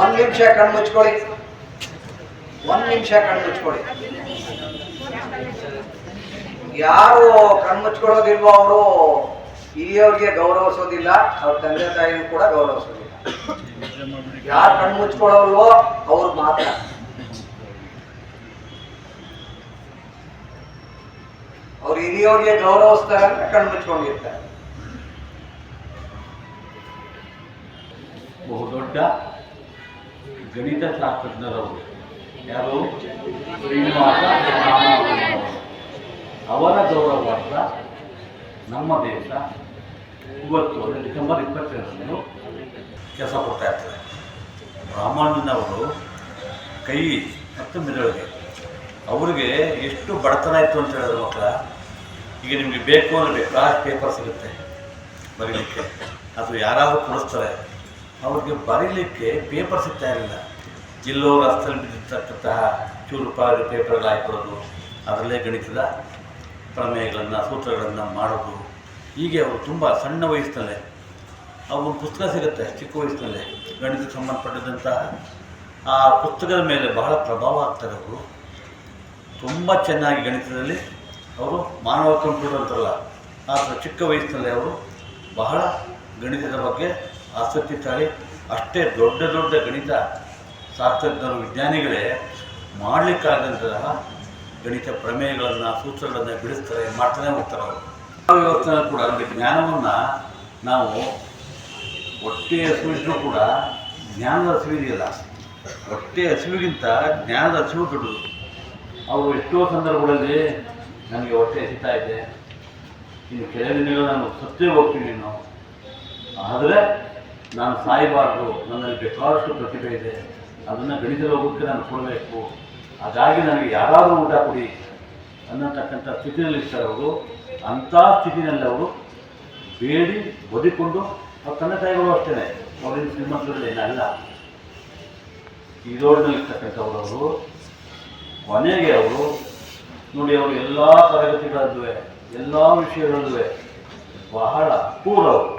ಒಂದ್ ನಿಮಿಷ ಕಣ್ಣು ಮುಚ್ಕೊಳ್ಳಿ. ಒಂದ್ ನಿಮಿಷ ಕಣ್ಣು ಮುಚ್ಕೊಳ್ಳಿ. ಯಾರು ಕಣ್ಣು ಮುಚ್ಕೊಳ್ಳೋದಿಲ್ವೋ ಅವರು, ಹಿರಿಯವ್ರಿಗೆ ಗೌರವಿಸೋದಿಲ್ಲ, ಅವ್ರ ತಂದೆ ತಾಯಿನೂ ಕೂಡ ಗೌರವಿಸೋದಿಲ್ಲ. ಯಾರು ಕಣ್ಣು ಮುಚ್ಕೊಳ್ಳೋಲ್ವೋ ಅವ್ರು ಮಾತ್ರ. ಅವ್ರು ಹಿರಿಯವ್ರಿಗೆ ಗೌರವಿಸ್ತಾರೆ ಅಂತ ಕಣ್ಮುಚ್ಕೊಂಡಿರ್ತಾರೆ ಬಹುದೊಡ್ಡ ಗಣಿತ ಶಾಸ್ತ್ರಜ್ಞರವರು ಯಾರು ಶ್ರೀನಿವಾಸ. ಅವರ ಗೌರವಾರ್ಥ ನಮ್ಮ ದೇಶ ಇವತ್ತು ಡಿಸೆಂಬರ್ ಇಪ್ಪತ್ತೆರಡರಂದು ಕೆಲಸ ಕೊಡ್ತಾ ಇರ್ತಾರೆ. ರಾಮಾನುಜನವರು ಕೈ ಮತ್ತು ಮೆದುಳಿಗೆ. ಅವರಿಗೆ ಎಷ್ಟು ಬಡತನ ಇತ್ತು ಅಂತ ಹೇಳಿದ್ರು ಮಕ್ಕಳ, ಈಗ ನಿಮಗೆ ಬೇಕು ಅಂದರೆ ಬೇಕಾದ ಪೇಪರ್ ಸಿಗುತ್ತೆ ಬರೀಲಿಕ್ಕೆ. ಅದು ಯಾರಾದರೂ ಕೊಡಿಸ್ತಾರೆ. ಅವ್ರಿಗೆ ಬರೀಲಿಕ್ಕೆ ಪೇಪರ್ ಸಿಗ್ತಾ ಇರಲಿಲ್ಲ. ಜಿಲ್ಲೋ ರಸ್ತೆಯಲ್ಲಿ ಬಿದ್ದಿರ್ತಕ್ಕಂತಹ ಚೂರು ಪಾಲಿ ಪೇಪರ್ಗಳು ಹಾಕೊಳ್ಳೋದು ಅದರಲ್ಲೇ ಗಣಿತದ ಪ್ರಮೇಯಗಳನ್ನು, ಸೂತ್ರಗಳನ್ನು ಮಾಡೋದು. ಹೀಗೆ ಅವರು ತುಂಬ ಸಣ್ಣ ವಯಸ್ಸಿನಲ್ಲೇ ಅವ್ರ ಪುಸ್ತಕ ಸಿಗುತ್ತೆ, ಚಿಕ್ಕ ವಯಸ್ಸಿನಲ್ಲೇ ಗಣಿತಕ್ಕೆ ಸಂಬಂಧಪಟ್ಟಿದ್ದಂತಹ ಆ ಪುಸ್ತಕದ ಮೇಲೆ ಬಹಳ ಪ್ರಭಾವ ಆಗ್ತಾರೆ ಅವರು. ತುಂಬ ಚೆನ್ನಾಗಿ ಗಣಿತದಲ್ಲಿ ಅವರು ಮಾನವ ಕಂಪ್ಯೂಟರ್ ಅಂತಾರಲ್ಲ, ಆ ಚಿಕ್ಕ ವಯಸ್ಸಿನಲ್ಲೇ ಅವರು ಬಹಳ ಗಣಿತದ ಬಗ್ಗೆ ಆಸಕ್ತಿ ತಾಳಿ. ಅಷ್ಟೇ ದೊಡ್ಡ ದೊಡ್ಡ ಗಣಿತ ಶಾಸ್ತ್ರಜ್ಞರು, ವಿಜ್ಞಾನಿಗಳೇ ಮಾಡಲಿಕ್ಕಾದಂತಹ ಗಣಿತ ಪ್ರಮೇಯಗಳನ್ನು, ಸೂತ್ರಗಳನ್ನು ಬಿಡಿಸ್ತಾರೆ, ಮಾಡ್ತಾನೆ ಹೋಗ್ತಾರೆ ಅವರು. ಇವತ್ತಿನ ಕೂಡ ಅಂದರೆ ಜ್ಞಾನವನ್ನು ನಾವು ಹೊಟ್ಟೆ ಹಸಿವಿದ್ರೂ ಕೂಡ ಜ್ಞಾನದ ಹಸಿವಿದೆಯಲ್ಲ, ಹೊಟ್ಟೆ ಹಸಿವಿಗಿಂತ ಜ್ಞಾನದ ಹಸಿವು ದೊಡ್ಡದು. ಅವರು ಎಷ್ಟೋ ಸಂದರ್ಭಗಳಲ್ಲಿ ನನಗೆ ಹೊಟ್ಟೆ ಹಸಿತಾ ಇದೆ. ಇನ್ನು ಕೆಲವು ದಿನಗಳು ನಾನು ಸತ್ತೇ ಹೋಗ್ತೀನಿ ನಾವು ಆದರೆ ನಾನು ಸಾಯಬಾರ್ದು, ನನ್ನಲ್ಲಿ ಬೇಕಾದಷ್ಟು ಪ್ರತಿಭೆ ಇದೆ, ಅದನ್ನು ಗಣಿತ ಹೋಗೋಕ್ಕೆ ನಾನು ಕೊಡಬೇಕು, ಹಾಗಾಗಿ ನನಗೆ ಯಾರಾದರೂ ಊಟ ಕೊಡಿ ಅನ್ನತಕ್ಕಂಥ ಸ್ಥಿತಿಯಲ್ಲಿ ಇರ್ತಾರೆ ಅವರು. ಅಂಥ ಸ್ಥಿತಿನಲ್ಲಿ ಅವರು ಬೇಡಿ ಬದಿಕೊಂಡು ಅವ್ರ ತಂದೆ ತಾಯಿಗಳು ಅಷ್ಟೇ ಅವರಿಂದ ಶ್ರೀಮಂತರಲ್ಲಿ ಏನಲ್ಲ ಈ ರೋಡ್ನಲ್ಲಿರ್ತಕ್ಕಂಥವ್ರು ಅವರು, ಕೊನೆಗೆ ಅವರು, ನೋಡಿ ಅವರು ಎಲ್ಲ ತರಗತಿಗಳಲ್ಲೂ ಎಲ್ಲ ವಿಷಯಗಳಲ್ಲೂ ಬಹಳ ಪೂರವರು